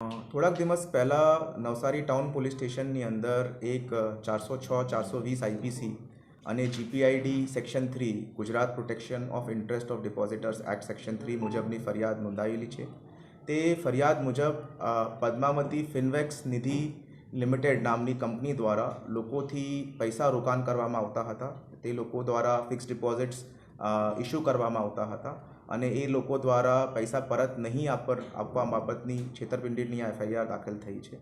થોડાક દિવસ પહેલાં નવસારી ટાઉન પોલીસ સ્ટેશનની અંદર એક ચારસો છ ચારસો વીસ આઈપીસી અને GPID section three, Gujarat protection of interest of depositors act section three મુજબની ફરિયાદ નોંધાયેલી છે. તે ફરિયાદ મુજબ પદ્માવતી ફિનવેક્સ નિધિ લિમિટેડ નામની કંપની દ્વારા લોકોથી પૈસા રોકાણ કરવામાં આવતા હતા. તે લોકો દ્વારા ફિક્સ ડિપોઝિટ્સ ઇસ્યુ કરવામાં આવતા હતા અને એ લોકો દ્વારા પૈસા પરત નહીં આપવા બાબતની છેતરપિંડીની આ એફઆઈઆર દાખલ થઈ છે.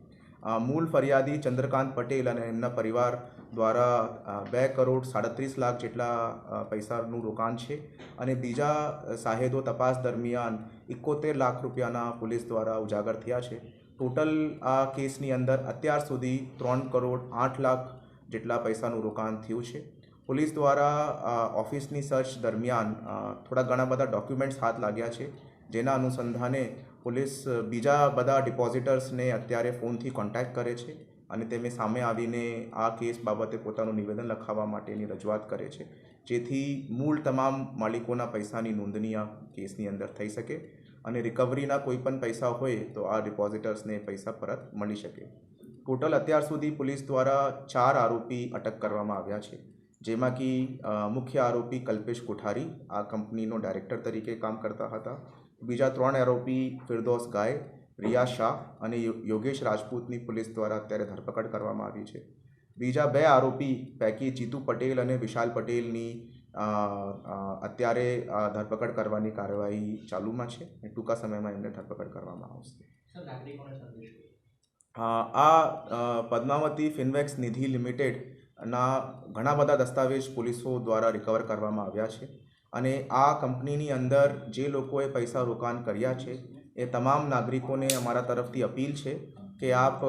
મૂળ ફરિયાદી ચંદ્રકાંત પટેલ અને એમના પરિવાર દ્વારા બે કરોડ સાડત્રીસ લાખ જેટલા પૈસાનું રોકાણ છે અને બીજા સાહેદો તપાસ દરમિયાન એકોતેર લાખ રૂપિયાના પોલીસ દ્વારા ઉજાગર થયા છે. ટોટલ આ કેસની અંદર અત્યાર સુધી ત્રણ કરોડ આઠ લાખ જેટલા પૈસાનું રોકાણ થયું છે. પોલીસ દ્વારા ઓફિસની સર્ચ દરમિયાન થોડા ઘણા બધા ડોક્યુમેન્ટ્સ હાથ લાગ્યા છે, જેના અનુસંધાને પોલીસ બીજા બધા ડિપોઝિટર્સને અત્યારે ફોનથી કોન્ટેક્ટ કરે છે અને તેમને સામે આવીને આ કેસ બાબતે પોતાનું નિવેદન લખાવવા માટેની રજૂઆત કરે છે. જેથી મૂળ તમામ માલિકોના પૈસાની નોંધણી આ કેસની અંદર થઈ શકે અને રિકવરીના કોઈ પણ પૈસા હોય તો આ ડિપોઝિટર્સને પૈસા પરત મળી શકે. ટોટલ અત્યાર સુધી પોલીસ દ્વારા ચાર આરોપી અટક કરવામાં આવ્યા છે. જેમાં કે મુખ્ય આરોપી કલ્પેશ કોઠારી આ કંપનીનો ડાયરેક્ટર તરીકે કામ કરતા હતા. બીજા ત્રણ આરોપી ફિરદોસ ગાય રિયા શાહ અને યોગેશ રાજપૂતની પોલીસ દ્વારા અત્યારે ધરપકડ કરવામાં આવી છે. બીજા બે આરોપી પૈકી જીતુ પટેલ અને વિશાલ પટેલની અત્યારે ધરપકડ કરવાની કાર્યવાહી ચાલુમાં છે અને ટૂંકા સમયમાં એમને ધરપકડ કરવામાં આવશે. આ પદ્માવતી ફિનવેક્સ નિધિ લિમિટેડના ઘણા બધા દસ્તાવેજ પોલીસો દ્વારા રિકવર કરવામાં આવ્યા છે અને આ કંપનીની અંદર જે લોકોએ પૈસા રોકાણ કર્યા છે, એ તમામ નાગરિકોને અમારા તરફથી અપીલ છે કે આપ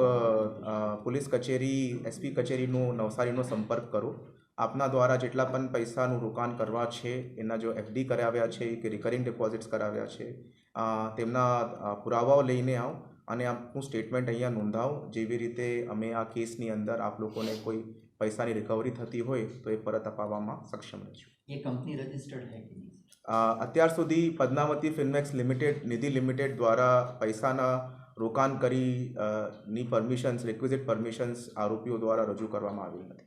પોલીસ કચેરી એસપી કચેરીનો, નવસારીનો સંપર્ક કરો. આપના દ્વારા જેટલા પણ પૈસાનું રોકાણ કરવા છે, એના જો એફડી કરાવ્યા છે કે રિકરિંગ ડિપોઝિટ્સ કરાવ્યા છે તેમના પુરાવાઓ લઈને આવો. અને આપનું સ્ટેટમેન્ટ અહીંયા નોંધાવો જેવી રીતે અમે આ કેસની અંદર આપ લોકોને કોઈ પૈસાની રિકવરી થતી હોય તો એ પરત અપાવવામાં સક્ષમ રહેશું. એ કંપની રજિસ્ટર્ડ છે અત્યાર સુધી Padmavati Filmax limited Nidhi limited દ્વારા પૈસાના રોકાણ કરી ની પરમિશન્સ રિક્વિઝિટ પરમિશન્સ આરોપીઓ દ્વારા રજૂ કરવામાં આવી નથી